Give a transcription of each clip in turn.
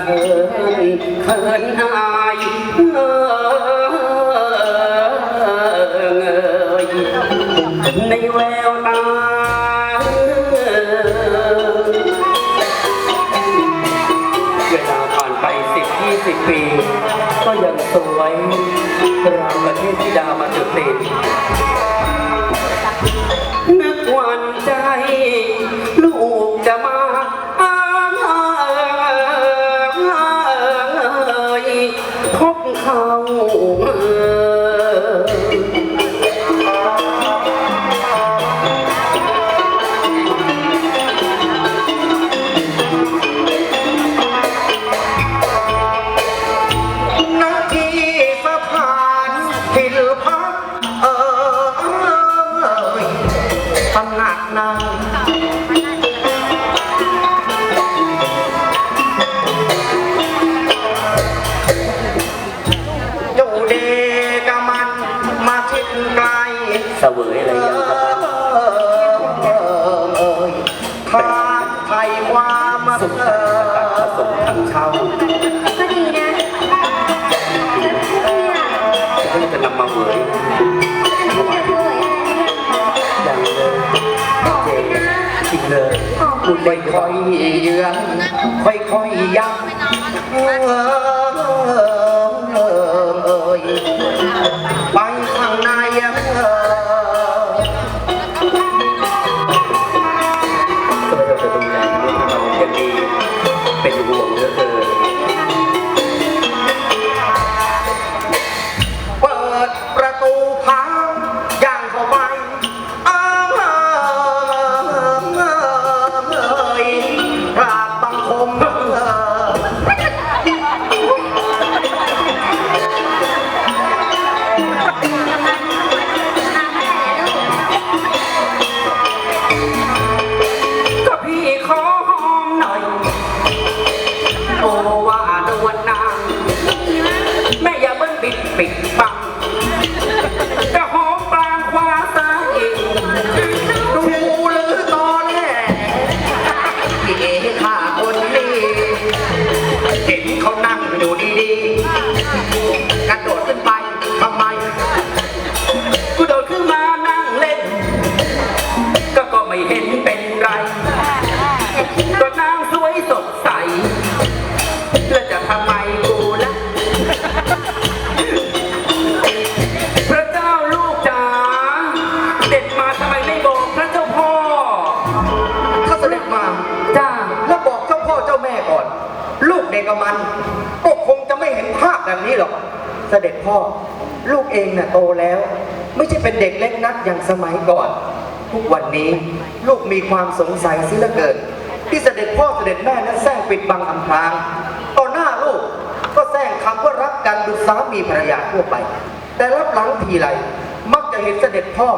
เขินอายเอยในแววตาเวลาผ่านไปสิบยี่สิบปี ก็ยังสวยราวประเทศธิดามาจุตินึกหวันใจลูก หนักนางอยู่ดีกับมันมาชิดไกลเสวยอะไรยังครับท้าไทยความมาสุขผสมทางเช่าก็ดีนะเพิ่งจะนำมาเหวยเนี่เธอวยอะไรเนี่ย คุณไม่ค่อยเยือนค่อยค่อยักเดีๆกระโดดขึ้นไป กเด็กกับมัน ก็คงจะไม่เห็นภาพแบบนี้หรอก เสด็จพ่อ ลูกเองน่ะโตแล้ว ไม่ใช่เป็นเด็กเล็กนักอย่างสมัยก่อน ทุกวันนี้ลูกมีความสงสัยเสิลือเกินที่เสด็จพ่อเสด็จแม่นั้นแซงปิดบังอำพรางต่อหน้าลูกก็แซงคำว่ารักกันดุสามีภรรยาทั่วไป แต่รับหลังทีไรมักจะเห็นเสด็จพ่อ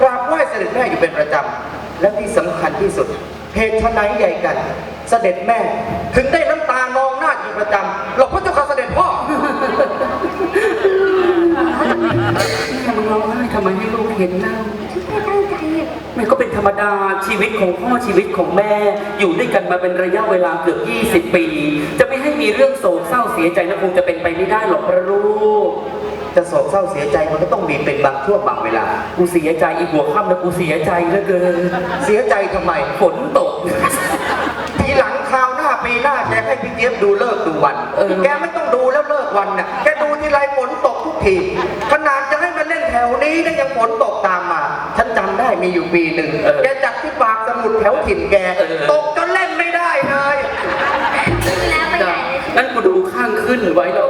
กราบไหว้เสด็จแม่อยู่เป็นประจำและที่สำคัญที่สุดเหตุไฉนใหญ่กัน เสด็จแม่ถึงได้น้ำตาน รรมดาชีวิตของพ่อชีวิตของแม่ อยู่ด้วยกันมาเป็นระยะเวลาเกือบ 20 ปี จะไม่ให้มีเรื่องโศกเศร้าเสียใจนะคงจะเป็นไปไม่ได้หรอกพระลูกจะโศกเศร้าเสียใจมันก็ต้องมีเป็นบางช่วงบางเวลา กูเสียใจอีกหัวค่ำนะกูเสียใจเหลือเกิน เสียใจทำไมฝนตก ทีหลังคราวหน้าปีหน้าแกให้พี่เจี๊ยบดูเลิกษ์ดูวันเออแกไม่ต้องดูแล้วเลิกวันน่ะแกดูทีไรฝนตกทุกที ขนาดจะให้มาเล่นแถวนี้นะยังฝนตกตามมา ฉันจำได้มีอยู่ปีหนึ่ง แกจัดที่ปากสมุทรแถวถิ่นแก ตกจนเล่นไม่ได้เลย แล้วไปไหนเลยนั่นกูดูข้างขึ้นไว้แล้ว